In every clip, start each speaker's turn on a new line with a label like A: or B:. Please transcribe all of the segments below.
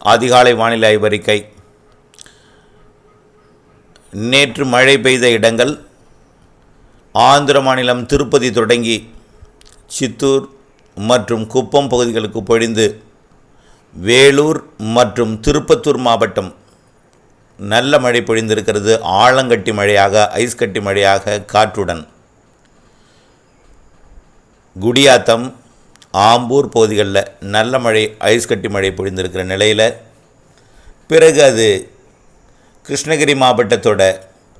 A: அதிகாலை வானிலை ஆய்வறிக்கை. நேற்று மழை பெய்த இடங்கள் ஆந்திர மாநிலம் திருப்பதி தொடங்கி சித்தூர் மற்றும் குப்பம் பகுதிகளுக்கு பொழிந்து வேலூர் மற்றும் திருப்பத்தூர் மாவட்டம் நல்ல மழை பொழிந்திருக்கிறது. ஆழங்கட்டி மழையாக ஐஸ் கட்டி மழையாக காற்றுடன். குடியாத்தம் ஆம்பூர் பகுதிகளில் நல்ல மழை ஐஸ் கட்டி மழை பொழிந்திருக்கிற நிலையில் பிறகு அது கிருஷ்ணகிரி மாவட்டத்தோட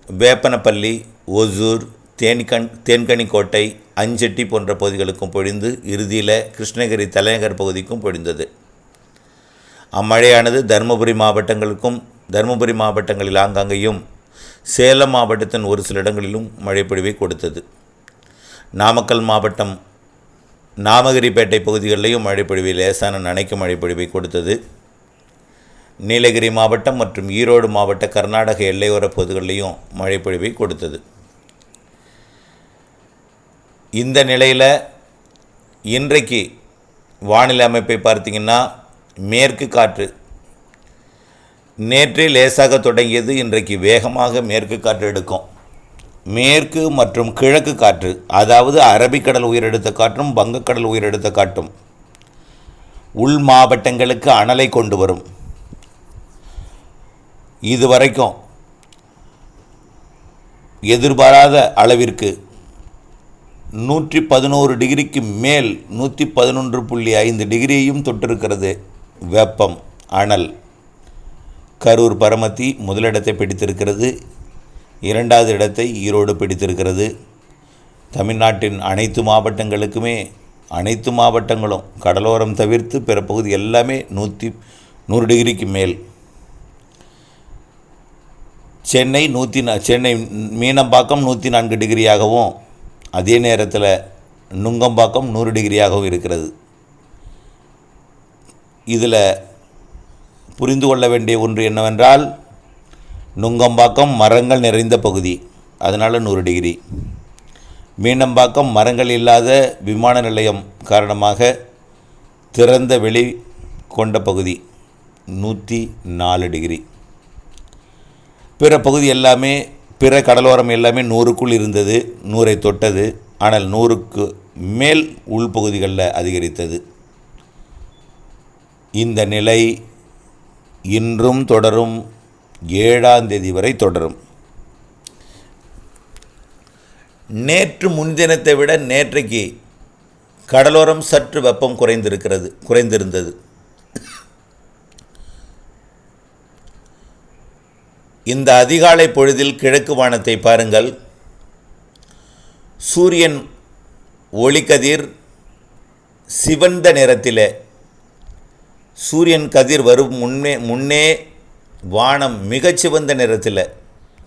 A: வேப்பனப்பள்ளி ஒசூர் தேன்கண் தேன்கனிக்கோட்டை அஞ்செட்டி போன்ற பகுதிகளுக்கும் பொழிந்து இறுதியில் கிருஷ்ணகிரி தலைநகர் பகுதிக்கும் பொழிந்தது. அம்மழையானது தருமபுரி மாவட்டங்களுக்கும் தருமபுரி மாவட்டங்களில் ஆங்காங்கேயும் சேலம் மாவட்டத்தின் ஒரு சில இடங்களிலும் மழைப்பொழிவை கொடுத்தது. நாமக்கல் மாவட்டம் நாமகிரிப்பேட்டை பகுதிகளிலையும் மழைப்பொழிவை லேசான நனைக்கும் மழைப்பொழிவை கொடுத்தது. நீலகிரி மாவட்டம் மற்றும் ஈரோடு மாவட்ட கர்நாடக எல்லையோர பகுதிகளிலையும் மழைப்பொழிவை கொடுத்தது. இந்த நிலையில் இன்றைக்கு வானிலை அமைப்பை பார்த்திங்கன்னா மேற்கு காற்று நேற்றே லேசாக தொடங்கியது இன்றைக்கு வேகமாக மேற்கு காற்று எடுக்கும். மேற்கு மற்றும் கிழக்கு காற்று அதாவது அரபிக்கடல் உயிரெடுத்த காற்றும் வங்கக்கடல் உயிரெடுத்த காற்றும் உள் மாவட்டங்களுக்கு அனலை கொண்டு வரும். இதுவரைக்கும் எதிர்பாராத அளவிற்கு நூற்றி பதினோரு டிகிரிக்கு மேல் நூற்றி பதினொன்று புள்ளி ஐந்து டிகிரியையும் தொட்டிருக்கிறது வெப்பம் அனல். கரூர் பரமத்தி முதலிடத்தை பிடித்திருக்கிறது இரண்டாவது இடத்தை ஈரோடு பிடித்திருக்கிறது. தமிழ்நாட்டின் அனைத்து மாவட்டங்களுக்குமே அனைத்து மாவட்டங்களும் கடலோரம் தவிர்த்து பிற பகுதி எல்லாமே நூற்றி நூறு டிகிரிக்கு மேல். சென்னை நூற்றி நா சென்னை மீனம்பாக்கம் நூற்றி நான்கு டிகிரியாகவும் அதே நேரத்தில் நுங்கம்பாக்கம் நூறு டிகிரியாகவும் இருக்கிறது. இதில் புரிந்து கொள்ள வேண்டிய ஒன்று என்னவென்றால் நுங்கம்பாக்கம் மரங்கள் நிறைந்த பகுதி. அதனால் நூறு டிகிரி. மீனம்பாக்கம் மரங்கள் இல்லாத விமான நிலையம் காரணமாக திறந்த வெளி கொண்ட பகுதி நூற்றி நாலு டிகிரி. பிற பகுதி எல்லாமே பிற கடலோரம் எல்லாமே நூறுக்குள் இருந்தது நூறை தொட்டது ஆனால் நூறுக்கு மேல் உள்பகுதிகளில் அதிகரித்தது. இந்த நிலை இன்றும் தொடரும் ஏழாம் தேதி வரை தொடரும். நேற்று முன்தினத்தை விட நேற்றைக்கு கடலோரம் சற்று வெப்பம் குறைந்திருக்கிறது குறைந்திருந்தது. இந்த அதிகாலை பொழுதில் கிழக்கு வானத்தை பாருங்கள். சூரியன் ஒளிக்கதிர் சிவந்த நிறத்தில் சூரியன் கதிர் வரும் முன்னே முன்னே வானம் மிகச்சிவந்த நிறத்தில்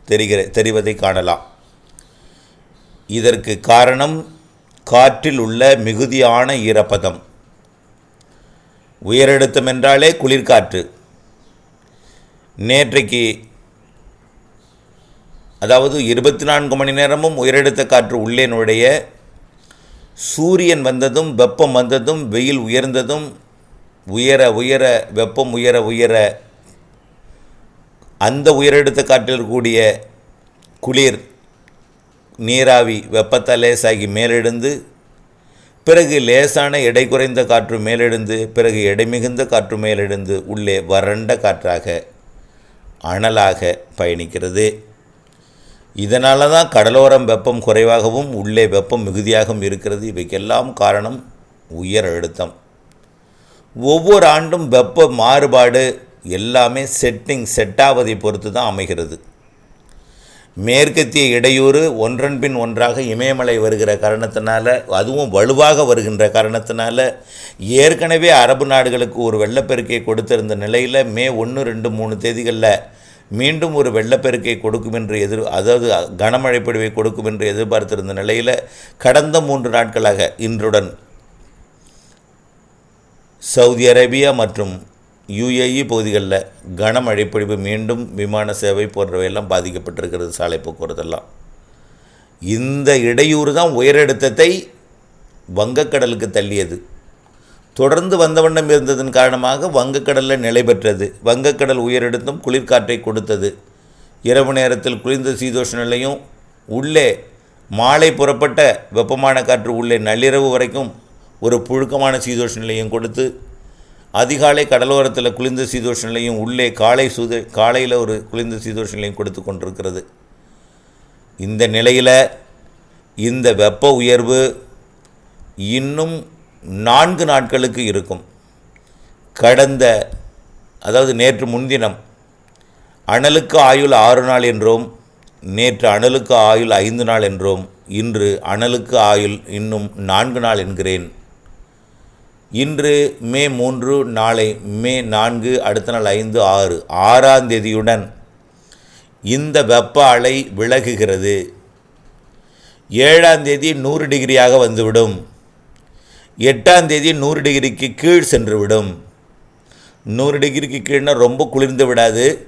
A: தெரிகிற தெரிவதை காணலாம். இதற்கு காரணம் காற்றில் உள்ள மிகுதியான ஈரப்பதம். உயரழுத்தம் என்றாலே குளிர்காற்று. நேற்றைக்கு அதாவது இருபத்தி நான்கு மணி நேரமும் உயரழுத்த காற்று உள்ளே நுழைய சூரியன் வந்ததும் வெப்பம் வந்ததும் வெயில் உயர்ந்ததும் உயர உயர வெப்பம் உயர உயர அந்த உயரெடுத்த காற்றில் இருக்கக்கூடிய குளிர் நீராவி வெப்பத்தால் லேசாகி மேலெழுந்து பிறகு லேசான எடை குறைந்த காற்று மேலெழுந்து பிறகு எடை மிகுந்த காற்று மேலெழுந்து உள்ளே வறண்ட காற்றாக அனலாக பயணிக்கிறது. இதனால தான் கடலோரம் வெப்பம் குறைவாகவும் உள்ளே வெப்பம் மிகுதியாகவும் இருக்கிறது. இவைக்கெல்லாம் காரணம் உயர் அழுத்தம் ஒவ்வொரு ஆண்டும் வெப்ப மாறுபாடு எல்லாமே செட்டிங் செட்டாவதை பொறுத்து தான் அமைகிறது. மேற்கத்திய இடையூறு ஒன்றன் பின் ஒன்றாக இமயமலை வருகிற காரணத்தினால அதுவும் வலுவாக வருகின்ற காரணத்தினால ஏற்கனவே அரபு நாடுகளுக்கு ஒரு வெள்ளப்பெருக்கை கொடுத்திருந்த நிலையில் மே ஒன்று ரெண்டு மூணு தேதிகளில் மீண்டும் ஒரு வெள்ளப்பெருக்கை கொடுக்கும் என்று எதிர் அதாவது கனமழை பொழிவை கொடுக்கும் என்று எதிர்பார்த்திருந்த நிலையில் கடந்த மூன்று நாட்களாக இன்றுடன் சவுதி அரேபியா மற்றும் யுஏஇ பகுதிகளில் கனமழை பொழிவு மீண்டும் விமான சேவை போன்றவையெல்லாம் பாதிக்கப்பட்டிருக்கிறது சாலை போக்குவரத்தெல்லாம். இந்த இடையூறு தான் உயரழுத்தத்தை வங்கக்கடலுக்கு தள்ளியது. தொடர்ந்து வந்த வண்ணம் இருந்ததன் காரணமாக வங்கக்கடலில் நிலை பெற்றது. வங்கக்கடல் உயரழுத்தம் குளிர்காற்றை கொடுத்தது. இரவு நேரத்தில் குளிர்ந்த சீதோஷ நிலையும் உள்ளே மாலை புறப்பட்ட வெப்பமான காற்று உள்ளே நள்ளிரவு வரைக்கும் ஒரு புழுக்கமான சீதோஷ நிலையும் கொடுத்து அதிகாலை கடலோரத்தில் குளிர்ந்த சீதோஷ நிலையும் உள்ளே காலை சுத காலையில் ஒரு குளிர்ந்த சீதோஷ நிலையும் கொடுத்து கொண்டிருக்கிறது. இந்த நிலையில் இந்த வெப்ப உயர்வு இன்னும் நான்கு நாட்களுக்கு இருக்கும். கடந்த அதாவது நேற்று முன்தினம் அனலுக்கு ஆயுள் ஆறு நாள் என்றோம் நேற்று அனலுக்கு ஆயுள் ஐந்து நாள் என்றோம் இன்று அனலுக்கு ஆயுள் இன்னும் நான்கு நாள் என்கிறேன். இன்று மே மூன்று நாளை மே நான்கு அடுத்த நாள் ஐந்து ஆறு ஆறாம் தேதியுடன் இந்த வெப்ப அலை விலகுகிறது. ஏழாம் தேதி நூறு டிகிரியாக வந்துவிடும். எட்டாம் தேதி நூறு டிகிரிக்கு கீழ் சென்றுவிடும். நூறு டிகிரிக்கு கீழ்னால் ரொம்ப குளிர்ந்து விடாது.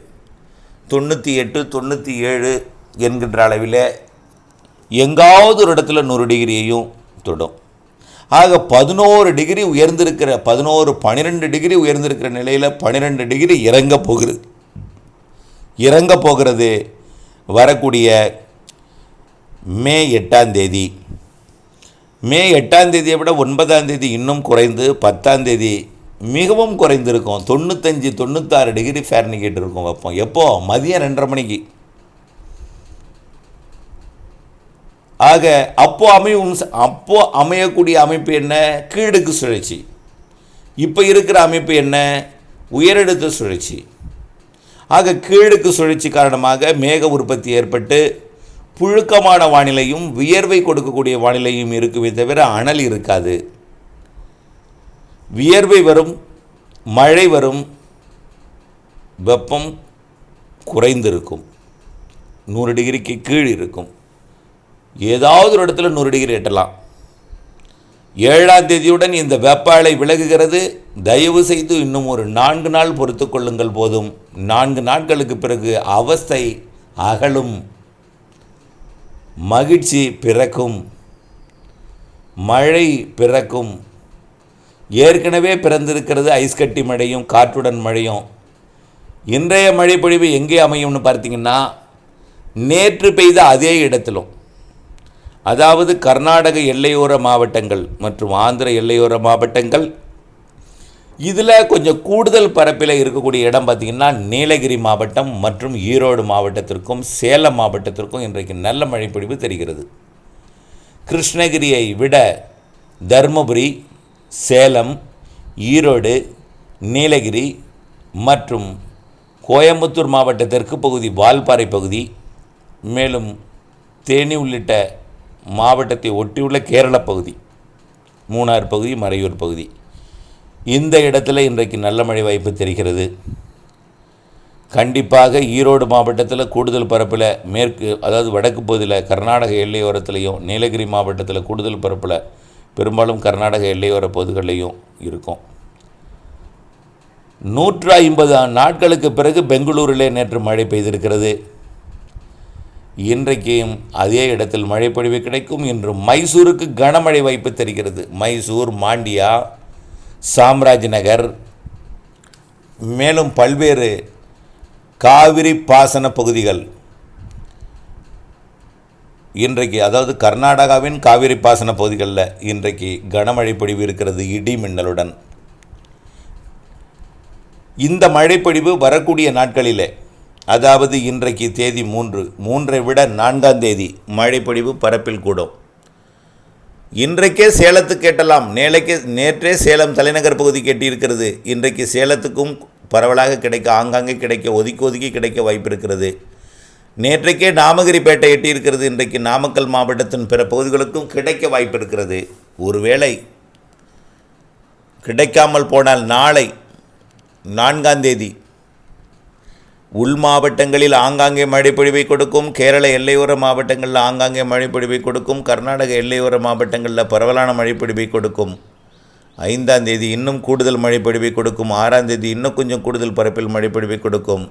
A: தொண்ணூற்றி எட்டு தொண்ணூற்றி ஏழு என்கின்ற அளவில் எங்காவது ஒரு இடத்துல நூறு டிகிரியையும் தொடும். ஆக பதினோரு டிகிரி உயர்ந்திருக்கிற பதினோரு பன்னிரெண்டு டிகிரி உயர்ந்திருக்கிற நிலையில் பன்னிரெண்டு டிகிரி இறங்க போகிறது. இறங்க போகிறது வரக்கூடிய மே எட்டாம் தேதி. மே எட்டாம் தேதியை விட ஒன்பதாம் தேதி இன்னும் குறைந்து பத்தாம் தேதி மிகவும் குறைந்திருக்கும். தொண்ணூத்தஞ்சு தொண்ணூத்தாறு டிகிரி ஃபேரனிகேட் இருக்கும் வைப்போம் எப்போ? மதியம் ரெண்டரை மணிக்கு. ஆக அப்போ அமையும் அப்போ அமையக்கூடிய அமைப்பு என்ன? கீழடுக்கு சுழற்சி. இப்போ இருக்கிற அமைப்பு என்ன? உயரடுத்த சுழற்சி. ஆக கீழடுக்கு சுழற்சி காரணமாக மேக உற்பத்தி ஏற்பட்டு புழுக்கமான வானிலையும் வியர்வை கொடுக்கக்கூடிய வானிலையும் இருக்குமே தவிர அனல் இருக்காது. வியர்வை வரும் மழை வரும் வெப்பம் குறைந்திருக்கும். நூறு டிகிரிக்கு கீழ் இருக்கும். ஏதாவது ஒரு இடத்துல நூறு டிகிரி எட்டலாம். ஏழாம் தேதியுடன் இந்த வெப்பாலை விலகுகிறது. தயவு செய்து இன்னும் ஒரு நான்கு நாள் பொறுத்து கொள்ளுங்கள் போதும். நான்கு நாட்களுக்கு பிறகு அவஸ்தை அகலும். மகிழ்ச்சி பிறக்கும். மழை பிறக்கும். ஏற்கனவே பிறந்திருக்கிறது ஐஸ்கட்டி மழையும் காற்றுடன் மழையும். இன்றைய மழை பொழிவு எங்கே அமையும்னு பார்த்தீங்கன்னா நேற்று பெய்த அதே இடத்திலும். அதாவது கர்நாடக எல்லையோர மாவட்டங்கள் மற்றும் ஆந்திர எல்லையோர மாவட்டங்கள். இதில் கொஞ்சம் கூடுதல் பரப்பில் இருக்கக்கூடிய இடம் பார்த்திங்கன்னா நீலகிரி மாவட்டம் மற்றும் ஈரோடு மாவட்டத்திற்கும் சேலம் மாவட்டத்திற்கும் இன்றைக்கு நல்ல மழைப்பொழிவு தெரிகிறது. கிருஷ்ணகிரியை விட தருமபுரி சேலம் ஈரோடு நீலகிரி மற்றும் கோயம்புத்தூர் மாவட்ட தெற்கு பகுதி வால்பாறை பகுதி மேலும் தேனி உள்ளிட்ட மாவட்டத்தை ஒட்டியுள்ள கேரள பகுதி மூணார் பகுதி மறையூர் பகுதி. இந்த இடத்துல இன்றைக்கு நல்ல மழை வாய்ப்பு தெரிகிறது. கண்டிப்பாக ஈரோடு மாவட்டத்தில் கூடுதல் பரப்பில் மேற்கு அதாவது வடக்கு பகுதியில் கர்நாடக எல்லையோரத்துலேயும் நீலகிரி மாவட்டத்தில் கூடுதல் பரப்பில் பெரும்பாலும் கர்நாடக எல்லையோர பகுதிகளிலையும் இருக்கும். நூற்று ஐம்பது நாட்களுக்கு பிறகு பெங்களூரிலே நேற்று மழை பெய்திருக்கிறது. இன்றைக்கும் அதே இடத்தில் மழைப்பொழிவு கிடைக்கும் என்று மைசூருக்கு கனமழை வாய்ப்பு தெரிகிறது. மைசூர் மாண்டியா சாம்ராஜ் நகர் மேலும் பல்வேறு காவிரி பாசன பகுதிகள். இன்றைக்கு அதாவது கர்நாடகாவின் காவிரி பாசன பகுதிகளில் இன்றைக்கு கனமழை பொழிவு இருக்கிறது இடி மின்னலுடன். இந்த மழைப்பொழிவு வரக்கூடிய நாட்களிலே அதாவது இன்றைக்கு தேதி மூன்று. மூன்றை விட நான்காம் தேதி. மழைப்பொழிவு பரப்பில் கூடும். இன்றைக்கே சேலத்துக்கு கேட்டலாம். நேலைக்கே நேற்றே சேலம் தலைநகர் பகுதி கேட்டிருக்கிறது இன்றைக்கு சேலத்துக்கும் பரவலாக கிடைக்க ஆங்காங்கே கிடைக்க ஒதுக்கி ஒதுக்கி கிடைக்க வாய்ப்பு இருக்கிறது நேற்றைக்கே நாமகிரிப்பேட்டை எட்டியிருக்கிறது. இன்றைக்கு நாமக்கல் மாவட்டத்தின் பிற பகுதிகளுக்கும் கிடைக்க வாய்ப்பு இருக்கிறது ஒருவேளை கிடைக்காமல் போனால் நாளை நான்காம் தேதி உள் மாவட்டங்களில் ஆங்காங்கே மழைப்பொழிவை கொடுக்கும் கேரள எல்லையோர மாவட்டங்களில் ஆங்காங்கே மழைப்பொழிவை கொடுக்கும் கர்நாடக எல்லையோர மாவட்டங்களில் பரவலான மழைப்பொழிவை கொடுக்கும். ஐந்தாம் தேதி இன்னும் கூடுதல் மழைப்பொழிவை கொடுக்கும். ஆறாம் தேதி இன்னும் கொஞ்சம் கூடுதல் பரப்பில் மழைப்பொழிவை கொடுக்கும்.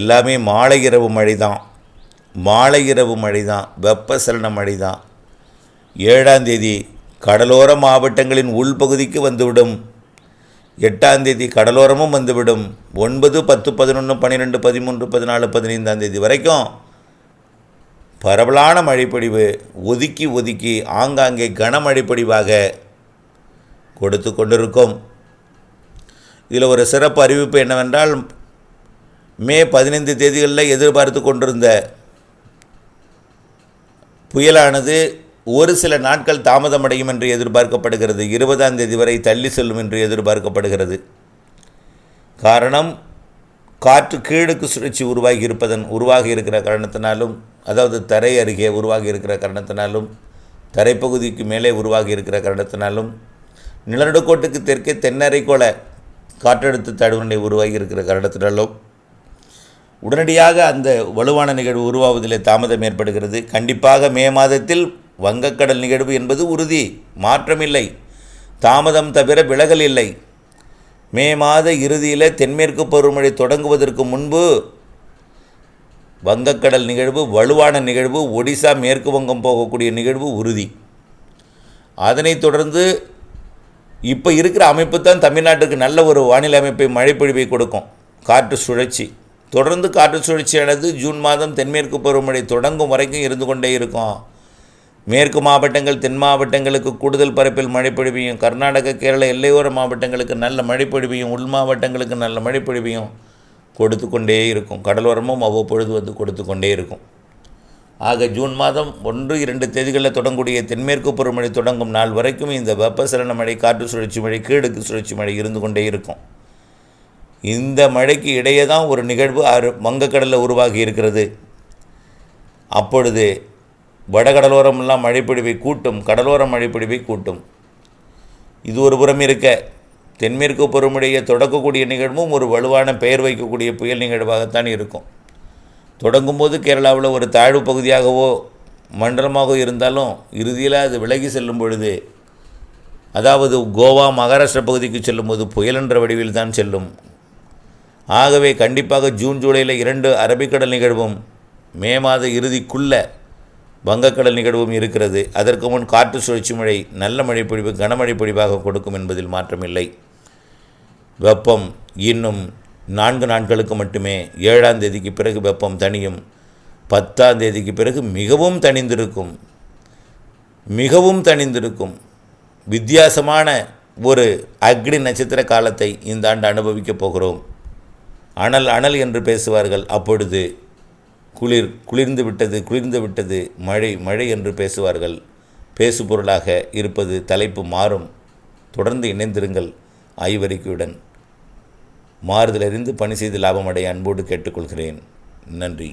A: எல்லாமே மாலை இரவு மழை தான் மாலை இரவு மழை தான் வெப்பசலன மழை தான் ஏழாம் தேதி கடலோர மாவட்டங்களின் உள்பகுதிக்கு வந்துவிடும். எட்டாம் தேதி கடலோரமும் வந்துவிடும். ஒன்பது பத்து பதினொன்று பன்னிரெண்டு பதிமூன்று பதினாலு பதினைந்தாம் தேதி வரைக்கும் பரவலான மழைப்பொழிவு ஒதுக்கி ஒதுக்கி ஆங்காங்கே கனமழைப்பொழிவாக கொடுத்து கொண்டிருக்கும். இதில் ஒரு சிறப்பு அறிவிப்பு என்னவென்றால் மே பதினைந்து தேதிகளில் எதிர்பார்த்து கொண்டிருந்த புயலானது ஒரு சில நாட்கள் தாமதமடையும் என்று எதிர்பார்க்கப்படுகிறது. இருபதாம் தேதி வரை தள்ளி செல்லும் என்று எதிர்பார்க்கப்படுகிறது. காரணம் காற்று கீழுக்கு சுழற்சி உருவாகி இருப்பதன் உருவாகி இருக்கிற காரணத்தினாலும் அதாவது தரை அருகே உருவாகி இருக்கிற காரணத்தினாலும் தரைப்பகுதிக்கு மேலே உருவாகி இருக்கிற காரணத்தினாலும் நிலநடுக்கோட்டுக்கு தெற்கே தென்னரைக்கோள காற்றழுத்த தாழ்வுநிலை உருவாகி இருக்கிற காரணத்தினாலும் உடனடியாக அந்த வலுவான நிகழ்வு உருவாவதிலே தாமதம் ஏற்படுகிறது. கண்டிப்பாக மே மாதத்தில் வங்கக்கடல் நிகழ்வு என்பது உறுதி மாற்றமில்லை. தாமதம் தவிர விலகல் இல்லை. மே மாத இறுதியில் தென்மேற்கு பருவமழை தொடங்குவதற்கு முன்பு வங்கக்கடல் நிகழ்வு வலுவான நிகழ்வு ஒடிசா மேற்கு வங்கம் போகக்கூடிய நிகழ்வு உறுதி. அதனைத் தொடர்ந்து இப்போ இருக்கிற அமைப்பு தான் தமிழ்நாட்டுக்கு நல்ல ஒரு வானிலை அமைப்பை மழைப்பொழிவை கொடுக்கும். காற்று சுழற்சி. தொடர்ந்து காற்று சுழற்சியானது ஜூன் மாதம் தென்மேற்கு பருவமழை தொடங்கும் வரைக்கும் இருந்து கொண்டே இருக்கும். மேற்கு மாவட்டங்கள் தென் மாவட்டங்களுக்கு கூடுதல் பரப்பில் மழைப்பொழிவையும் கர்நாடக கேரள எல்லையோர மாவட்டங்களுக்கு நல்ல மழைப்பொழிவையும் உள் மாவட்டங்களுக்கு நல்ல மழைப்பொழிவையும் கொடுத்து கொண்டே இருக்கும். கடலோரமும் அவ்வப்பொழுது வந்து கொடுத்து கொண்டே இருக்கும். ஆக ஜூன் மாதம் ஒன்று இரண்டு தேதிகளில் தொடங்கக்கூடிய தென்மேற்கு பருவமழை தொடங்கும் நாள் வரைக்கும் இந்த வெப்பசலன மழை காற்று சுழற்சி மழை கீழக்கு சுழற்சி மழை இருந்து கொண்டே இருக்கும். இந்த மழைக்கு இடையே தான் ஒரு நிகழ்வு அரு வங்கக்கடலில் உருவாகி இருக்கிறது. அப்பொழுது வடகடலோரமெல்லாம் மழைப்பிடிவை கூட்டும் கடலோர மழைப்பிடிவை கூட்டும். இது ஒரு புறம் இருக்க. தென்மேற்கு பருவமழையை தொடக்கக்கூடிய நிகழ்வும் ஒரு வலுவான பெயர் வைக்கக்கூடிய புயல் நிகழ்வாகத்தான் இருக்கும். தொடங்கும்போது கேரளாவில் ஒரு தாழ்வு பகுதியாகவோ மண்டலமாக இருந்தாலும் இறுதியில் அது விலகி செல்லும் பொழுது அதாவது கோவா மகாராஷ்டிரா பகுதிக்கு செல்லும்போது புயல் என்ற வடிவில் தான் செல்லும். ஆகவே கண்டிப்பாக ஜூன் ஜூலையில் இரண்டு அரபிக்கடல் நிகழ்வும் மே மாத இறுதிக்குள்ள வங்கக்கடல் நிகழ்வும் இருக்கிறது. அதற்கு முன் காற்று சுழற்சி மழை நல்ல மழைப்பொழிவு கனமழை பொழிவாக கொடுக்கும் என்பதில் மாற்றமில்லை. வெப்பம் இன்னும் நான்கு நாட்களுக்கு மட்டுமே ஏழாம் தேதிக்கு பிறகு வெப்பம் தணியும். பத்தாம் தேதிக்கு பிறகு மிகவும் தணிந்திருக்கும். மிகவும் தணிந்திருக்கும். வித்தியாசமான ஒரு அக்னி நட்சத்திர காலத்தை இந்த ஆண்டு அனுபவிக்கப் போகிறோம். அனல் அனல் என்று பேசுவார்கள் அப்பொழுது. குளிர் குளிர்ந்து விட்டது குளிர்ந்து விட்டது மழை மழை என்று பேசுவார்கள். பேசுபொருளாக இருப்பது தலைப்பு மாறும். தொடர்ந்து இணைந்திருங்கள் ஆய்வறிக்கையுடன் மாறுதலறிந்து பணி செய்து லாபமடைய அன்போடு கேட்டுக்கொள்கிறேன். நன்றி.